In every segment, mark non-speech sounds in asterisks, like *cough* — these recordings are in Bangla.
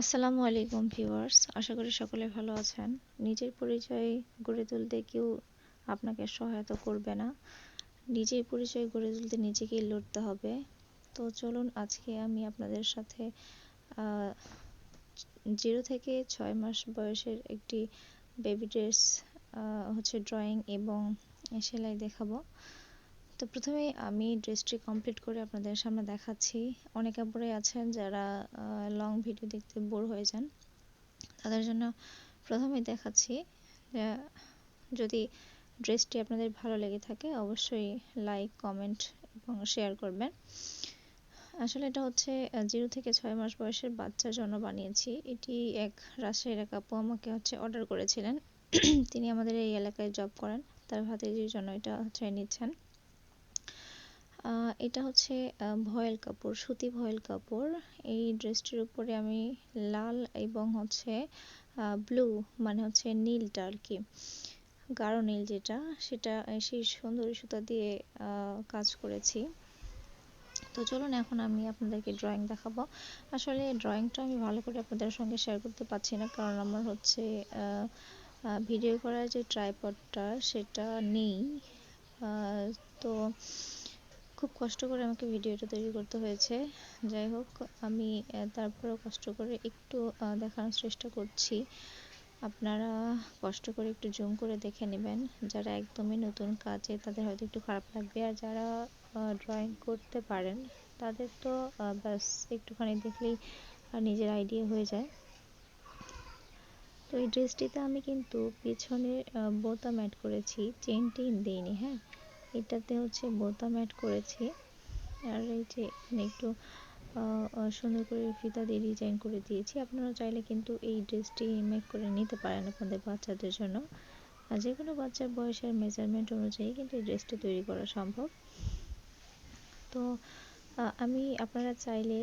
আসসালামু আলাইকুম ভিউয়ার্স, আশা করি সকলে ভালো আছেন। নিজের পরিচয় গড়ে তুলতে কেউ আপনাকে সহায়তা করবে না। নিজের পরিচয় গড়ে তুলতে নিজেকেই লড়তে হবে। তো চলুন আজকে আমি আপনাদের সাথে জিরো থেকে ছয় মাস বয়সের একটি বেবি ড্রেস হচ্ছে ড্রয়িং এবং সেলাই দেখাবো। তো প্রথমে আমি ড্রেসটি কমপ্লিট করে আপনাদের সামনে দেখাচ্ছি। অনেক আপুরাই আছেন যারা লং ভিডিও দেখতে বোর হয়ে যান। তাদের জন্য প্রথমেই দেখাচ্ছি যদি ড্রেসটি আপনাদের ভালো লেগে থাকে, অবশ্যই লাইক কমেন্ট এবং শেয়ার করবেন। আসলে এটা হচ্ছে জিরো থেকে ছয় মাস বয়সের বাচ্চার জন্য বানিয়েছি। এটি এক রাজশাহীর এক আপু আমাকে হচ্ছে অর্ডার করেছিলেন। *clears throat* তিনি আমাদের এই এলাকায় জব করেন। তার ভাতিজির জন্য এটা হচ্ছে নিচ্ছেন। এটা হচ্ছে ভয়েল কাপড়, সুতি ভয়েল কাপড়। এই ড্রেসটির উপরে আমি লাল এবং হচ্ছে ব্লু মানে হচ্ছে নীলটা আর কি গাঢ় নীল যেটা, সেটা সেই সুন্দরী সুতা দিয়ে কাজ করেছি। তো চলুন এখন আমি আপনাদেরকে ড্রয়িং দেখাবো। আসলে ড্রয়িংটা আমি ভালো করে আপনাদের সঙ্গে শেয়ার করতে পারছি না, কারণ আমার হচ্ছে ভিডিও করার যে ট্রাইপডটা সেটা নেই। তো খুব কষ্ট করে আমাকে ভিডিওটা তৈরি করতে হয়েছে। যাই হোক, আমি তারপরেও কষ্ট করে একটু দেখানোর চেষ্টা করছি। আপনারা কষ্ট করে একটু জুম করে দেখে নেবেন। যারা একদমই নতুন কাজে, তাদের হয়তো একটু খারাপ লাগবে। আর যারা ড্রয়িং করতে পারেন, তাদের তো ব্যাস, একটুখানি দেখলেই নিজের আইডিয়া হয়ে যায়। তো এই ড্রেসটিতে আমি কিন্তু পিছনে বোতাম অ্যাড করেছি। চেন টেন দিইনি হ্যাঁ? এটাতে হচ্ছে বোতাম অ্যাড করেছি। আর এই যে একটু সুন্দর করে ফিতা দিয়ে ডিজাইন করে দিয়েছি। আপনারা চাইলে কিন্তু এই ড্রেসটি মেক করে নিতে পারেন আপনাদের বাচ্চাদের জন্য। আর যে কোনো বাচ্চার বয়সের মেজারমেন্ট অনুযায়ী কিন্তু এই ড্রেসটি তৈরি করা সম্ভব। তো আমি, আপনারা চাইলে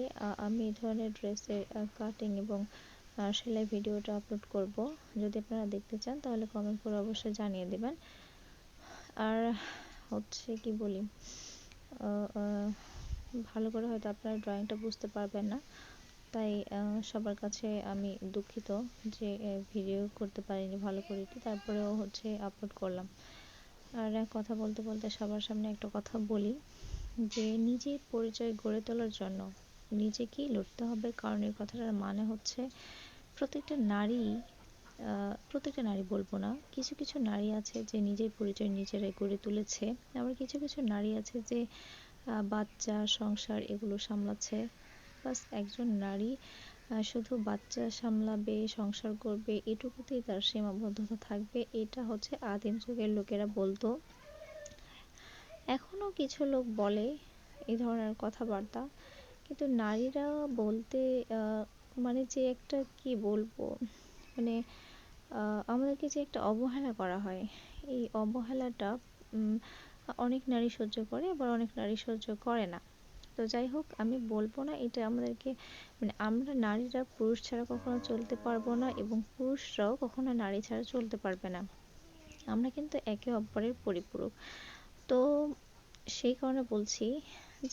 আমি এই ধরনের ড্রেসের কাটিং এবং সেলাই ভিডিওটা আপলোড করব। যদি আপনারা দেখতে চান তাহলে কমেন্ট করে অবশ্যই জানিয়ে দেবেন। আর হচ্ছে কি বলি? ভালো করে হয়তো আপনারা ড্রয়িংটা বুঝতে পারবেন না। তাই সবার কাছে আমি দুঃখিত যে ভিডিও করতে পারিনি ভালো করে তারপরেও হচ্ছে আপলোড করলাম। আর কথা বলতে বলতে সবার সামনে একটা কথা বলি, যে নিজের পরিচয় গড়ে তোলার জন্য নিজেকেই লড়তে হবে। কারণ এই কথাটার মানে হচ্ছে প্রত্যেকটা নারী প্রত্যেকটা নারী বলব না। কিছু কিছু নারী আছে যে নিজের পরিচয় নিজেরাই গড়ে তুলেছে। আবার কিছু কিছু নারী আছে যে বাচ্চা সংসার এগুলো সামলাচ্ছে। বাস একজন নারী শুধু বাচ্চা সামলাবে, সংসার করবে, এটুকুতেই তার সীমাবদ্ধতা থাকবে। এটা হচ্ছে আদিম যুগের লোকেরা বলতো। এখনও কিছু লোক বলে এই ধরনের কথাবার্তা। কিন্তু নারীরা বলতে মানে যে একটা কি বলব? মানে আমাদেরকে যে একটা অবহেলা করা হয়, এই অবহেলাটা অনেক নারী সহ্য করে আবার অনেক নারী সহ্য করে না। তো যাই হোক, আমি বলব না এটা আমাদেরকে মানে আমরা নারীরা পুরুষ ছাড়া কখনো চলতে পারব না এবং পুরুষরাও কখনো নারী ছাড়া চলতে পারবে না। আমরা কিন্তু একে অপরের পরিপূরক। তো সেই কারণে বলছি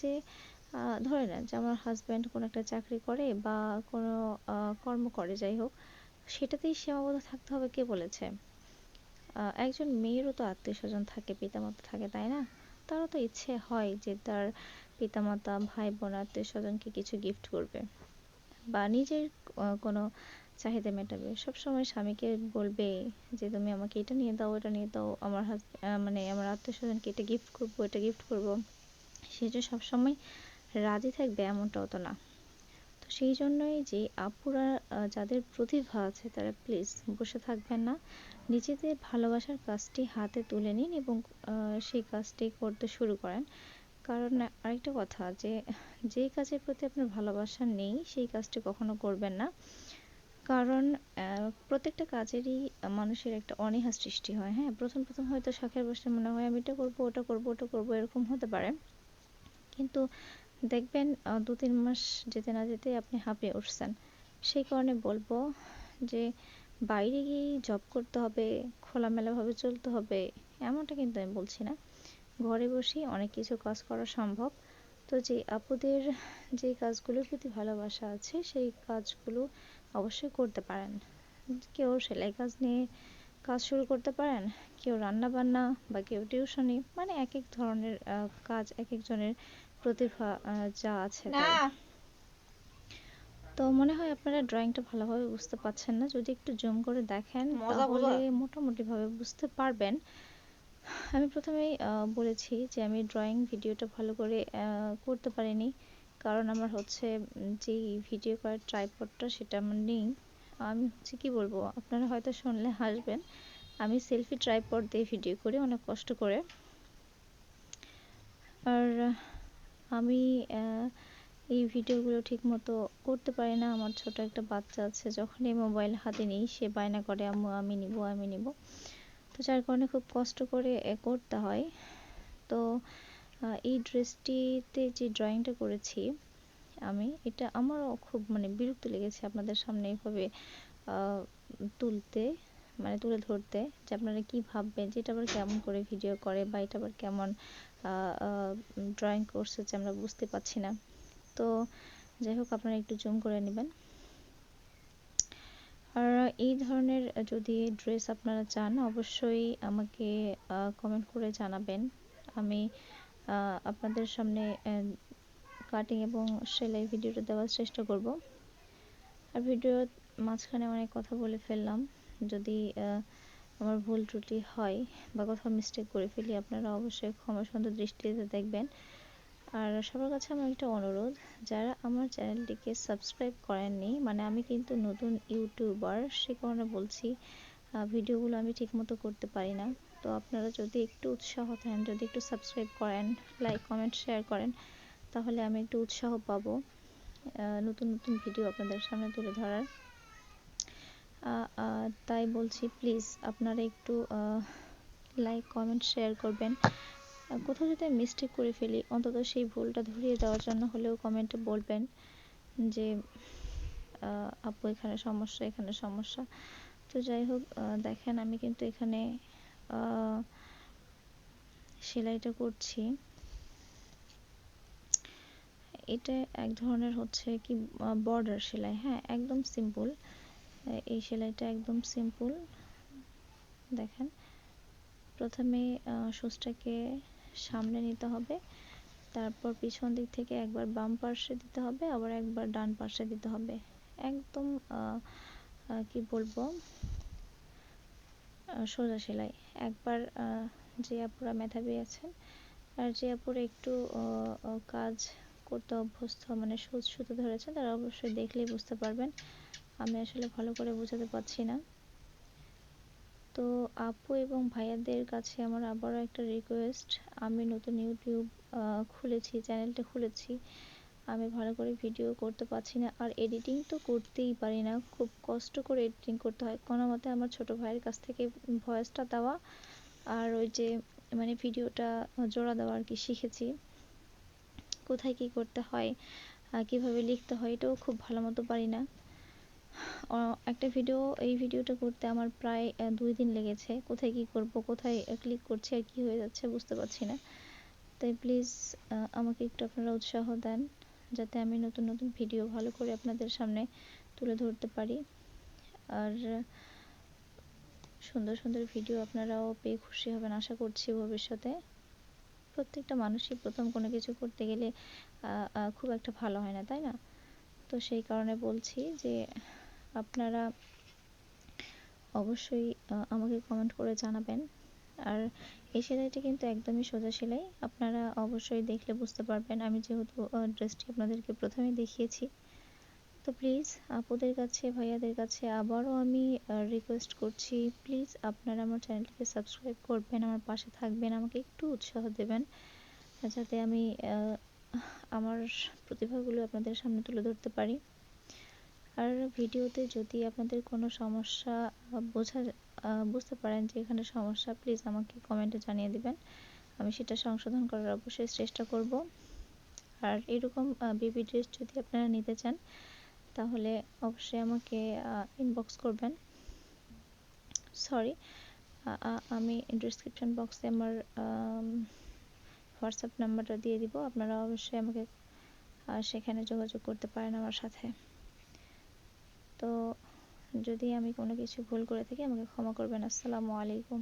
যে ধরে নেন যে আমার হাজব্যান্ড কোনো একটা চাকরি করে বা কোনো কর্ম করে, যাই হোক। সেটাতেই সীমাবদ্ধ থাকতে হবে, কে বলেছে? একজন মেয়েরও তো আত্মীয় স্বজন থাকে, পিতামাতা থাকে, তাই না? তারও তো ইচ্ছে হয় যে তার পিতামাতা ভাই বোন আত্মীয় স্বজনকে কিছু গিফট করবে বা নিজের কোনো চাহিদা মেটাবে। সবসময় স্বামীকে বলবে যে, তুমি আমাকে এটা নিয়ে দাও এটা নিয়ে দাও, আমার মানে আমার আত্মীয় স্বজনকে এটা গিফট করব, এটা গিফট করব। সে যে সবসময় রাজি থাকবে এমনটাও তো না। সেই জন্যই যে আপুরা যাদের প্রতিভা আছে তারা প্লিজ বসে থাকবেন না। নিজেদের ভালোবাসার কাজটি হাতে তুলে নিন এবং সেই কাজটি করতে শুরু করেন। কারণ আরেকটা কথা যে যে কাজের প্রতি আপনার ভালোবাসা নেই, সেই কাজটি কখনো করবেন না। কারণ প্রত্যেকটা কাজেরই মানুষের একটা অনীহা সৃষ্টি হয় হ্যাঁ? প্রথম প্রথম হয়তো শখের বসে মনে হয়, আমি এটা করব, ওটা করব ওটা করব, এরকম হতে পারে। কিন্তু দেখবেন দু তিন মাস যেতে না যেতে আপনি হাঁপিয়ে উঠছেন। সেই কারণে বলব যে, বাইরে গিয়েই জব করতে হবে, খোলামেলাভাবে চলতে হবে, এমনটা কিন্তু আমি বলছি না। ঘরে বসেই অনেক কিছু কাজ করা সম্ভব। তো যে আপুদের যে কাজগুলোর প্রতি ভালোবাসা আছে, সেই কাজগুলো অবশ্যই করতে পারেন। কেউ সেলাই কাজ নিয়ে কাজ শুরু করতে পারেন, কেউ রান্না বান্না বা কেউ টিউশনি মানে এক এক ধরনের কাজ এক একজনের প্রতিভা যা আছে তো মনে হয় আপনারা ড্রয়িংটা ভালোভাবে বুঝতে পারছেন না। যদি একটু জুম করে দেখেন তাহলে মোটামুটিভাবে বুঝতে পারবেন। আমি প্রথমেই বলেছি যে আমি ড্রয়িং ভিডিওটা ভালো করে করতে পারিনি। কারণ আমার হচ্ছে যেই ভিডিও করার ট্রাইপডটা সেটা আমার নেই। আমি হচ্ছে কি বলব আপনারা হয়তো শুনলে হাসবেন আমি সেলফি ট্রাইপড দিয়ে ভিডিও করি অনেক কষ্ট করে। আর আমি এই ভিডিওগুলো ঠিক মতো করতে পারি না। আমার ছোট একটা বাচ্চা আছে, যখন এই মোবাইল হাতে নিই, সে বায়না করে, আম্মু, আমি নিব আমি নিব। তো যার কারণে খুব কষ্ট করে করতে হয়। তো এই ড্রেসটিতে যে ড্রয়িংটা করেছি আমি, এটা আমারও খুব মানে বিরক্ত লেগেছে আপনাদের সামনে এইভাবে তুলতে মানে তুলে ধরতে, যে আপনারা কি ভাববেন, যে এটা আবার কেমন করে ভিডিও করে, বা এটা আবার কেমন ড্রয়িং করছে যে আমরা বুঝতে পারছি না। তো যাই হোক, আপনারা একটু জুম করে নেবেন। আর এই ধরনের যদি ড্রেস আপনারা চান, অবশ্যই আমাকে কমেন্ট করে জানাবেন। আমি আপনাদের সামনে কাটিং এবং সেলাই ভিডিওটা দেওয়ার চেষ্টা করব। আর ভিডিওর মাঝখানে অনেক কথা বলে ফেললাম। যদি আমার ভুল ত্রুটি হয় বা কোথাও মিস্টেক করে ফেলি, আপনারা অবশ্যই ক্ষমা সুন্দর দৃষ্টিতে দেখবেন। আর সবার কাছে আমার একটা অনুরোধ, যারা আমার চ্যানেলটিকে সাবস্ক্রাইব করেননি মানে আমি কিন্তু নতুন ইউটিউবার, সে কারণে বলছি ভিডিওগুলো আমি ঠিকমতো করতে পারি না। তো আপনারা যদি একটু উৎসাহ দেন যদি একটু সাবস্ক্রাইব করেন লাইক কমেন্ট শেয়ার করেন, তাহলে আমি একটু উৎসাহ পাবো নতুন নতুন ভিডিও আপনাদের সামনে তুলে ধরার। তাই বলছি প্লিজ আপনারা একটু লাইক কমেন্ট শেয়ার করবেন। কোথাও যদি আমি মিস্টেক করে ফেলি, অন্তত সেই ভুলটা ধরিয়ে দেওয়ার জন্য হলেও কমেন্টে বলবেন যে আপু এখানে সমস্যা এখানে সমস্যা। তো যাই হোক দেখেন আমি কিন্তু এখানে সেলাইটা করছি। এটা এক ধরনের হচ্ছে কি বর্ডার সেলাই হ্যাঁ একদম সিম্পল এই সেলাইটা একদম সিম্পল দেখেন, প্রথমে সুচটাকে সামনে নিতে হবে। তারপর পিছন দিক থেকে একবার বাম পার্শ্বে দিতে হবে, আবার একবার ডান পার্শ্বে দিতে হবে। একদম কি বলব সোজা সেলাই। একবার যে আপুরা মেধাবী আছেন, আর যে আপুরা একটু কাজ করতে অভ্যস্ত মানে সুচ সুতো ধরেছেন, তারা অবশ্যই দেখলেই বুঝতে পারবেন আমি আসলে ভালো করে বোঝাতে পারছি না। তো আপু এবং ভাইয়াদের কাছে আমার আবারও একটা রিকোয়েস্ট আমি নতুন ইউটিউব খুলেছি চ্যানেলটা খুলেছি। আমি ভালো করে ভিডিও করতে পারছি না, আর এডিটিং তো করতেই পারি না, খুব কষ্ট করে এডিটিং করতে হয়। কোনো মতে আমার ছোট ভাইয়ের কাছ থেকে ভয়েসটা দেওয়া, আর ওই যে মানে ভিডিওটা জোড়া দেওয়া আর কি শিখেছি। কোথায় কি করতে হয় কীভাবে লিখতে হয়, এটাও খুব ভালো মতো পারি না। একটা ভিডিও এই ভিডিওটা করতে আমার প্রায় দুই দিন লেগেছে। কোথায় কি করব, কোথায় ক্লিক করছি আর কি হয়ে যাচ্ছে বুঝতে পারছি না। তাই প্লিজ আমাকে একটু আপনারা উৎসাহ দেন, যাতে আমি নতুন নতুন ভিডিও ভালো করে আপনাদের সামনে তুলে ধরতে পারি। আর সুন্দর সুন্দর ভিডিও আপনারাও পেয়ে খুশি হবেন আশা করছি ভবিষ্যতে। প্রত্যেকটা মানুষই প্রথম কোনো কিছু করতে গেলে খুব একটা ভালো হয় না, তাই না? তো সেই কারণে বলছি যে আপনারা অবশ্যই আমাকে কমেন্ট করে জানাবেন। আর এই সেলাইটি কিন্তু একদমই সোজা সেলাই। আপনারা অবশ্যই দেখলে বুঝতে পারবেন। আমি যেহেতু ড্রেসটি আপনাদেরকে প্রথমে দেখিয়েছি। তো প্লিজ আপুদের কাছে, ভাইয়াদের কাছে আবারও আমি রিকোয়েস্ট করছি প্লিজ আপনারা আমার চ্যানেলটিকে সাবস্ক্রাইব করবেন, আমার পাশে থাকবেন, আমাকে একটু উৎসাহ দেবেন, যাতে আমি আমার প্রতিভাগুলো আপনাদের সামনে তুলে ধরতে পারি। আর ভিডিওতে যদি আপনাদের কোনো সমস্যা বোঝা বুঝতে পারেন যে এখানে সমস্যা প্লিজ আমাকে কমেন্টে জানিয়ে দেবেন। আমি সেটা সংশোধন করার অবশ্যই চেষ্টা করব। আর এরকম বেবি ড্রেস যদি আপনারা নিতে চান, তাহলে অবশ্যই আমাকে ইনবক্স করবেন। সরি আমি ডিসক্রিপশন বক্সে আমার হোয়াটসঅ্যাপ নাম্বারটা দিয়ে দিব। আপনারা অবশ্যই আমাকে সেখানে যোগাযোগ করতে পারেন আমার সাথে। তো যদি আমি কোনো কিছু ভুল করে থাকি আমাকে ক্ষমা করবেন। আসসালামু আলাইকুম।